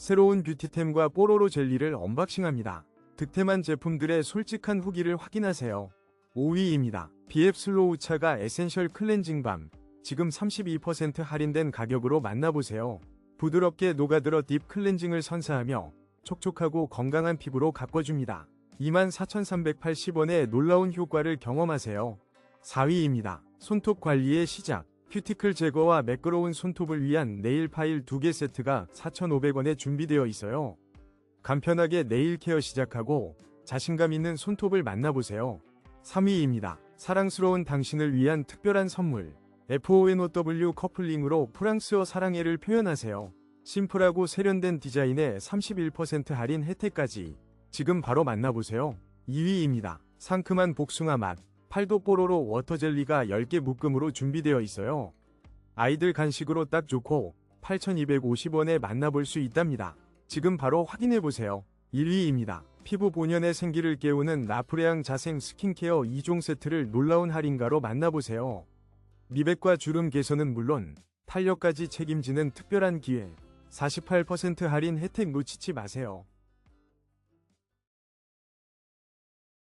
새로운 뷰티템과 뽀로로 젤리를 언박싱합니다. 득템한 제품들의 솔직한 후기를 확인하세요. 5위입니다. BF 슬로우 차가 에센셜 클렌징 밤 지금 32% 할인된 가격으로 만나보세요. 부드럽게 녹아들어 딥 클렌징을 선사하며 촉촉하고 건강한 피부로 가꿔줍니다. 24,380원의 놀라운 효과를 경험하세요. 4위입니다. 손톱 관리의 시작. 큐티클 제거와 매끄러운 손톱을 위한 네일 파일 2개 세트가 4,500원에 준비되어 있어요. 간편하게 네일 케어 시작하고 자신감 있는 손톱을 만나보세요. 3위입니다. 사랑스러운 당신을 위한 특별한 선물. FONOW 커플링으로 프랑스어 사랑해를 표현하세요. 심플하고 세련된 디자인에 31% 할인 혜택까지 지금 바로 만나보세요. 2위입니다. 상큼한 복숭아 맛. 팔도 뽀로로 워터젤리가 10개 묶음으로 준비되어 있어요. 아이들 간식으로 딱 좋고 8,250원에 만나볼 수 있답니다. 지금 바로 확인해보세요. 1위입니다. 피부 본연의 생기를 깨우는 나프레앙 자생 스킨케어 2종 세트를 놀라운 할인가로 만나보세요. 미백과 주름 개선은 물론 탄력까지 책임지는 특별한 기회 48% 할인 혜택 놓치지 마세요.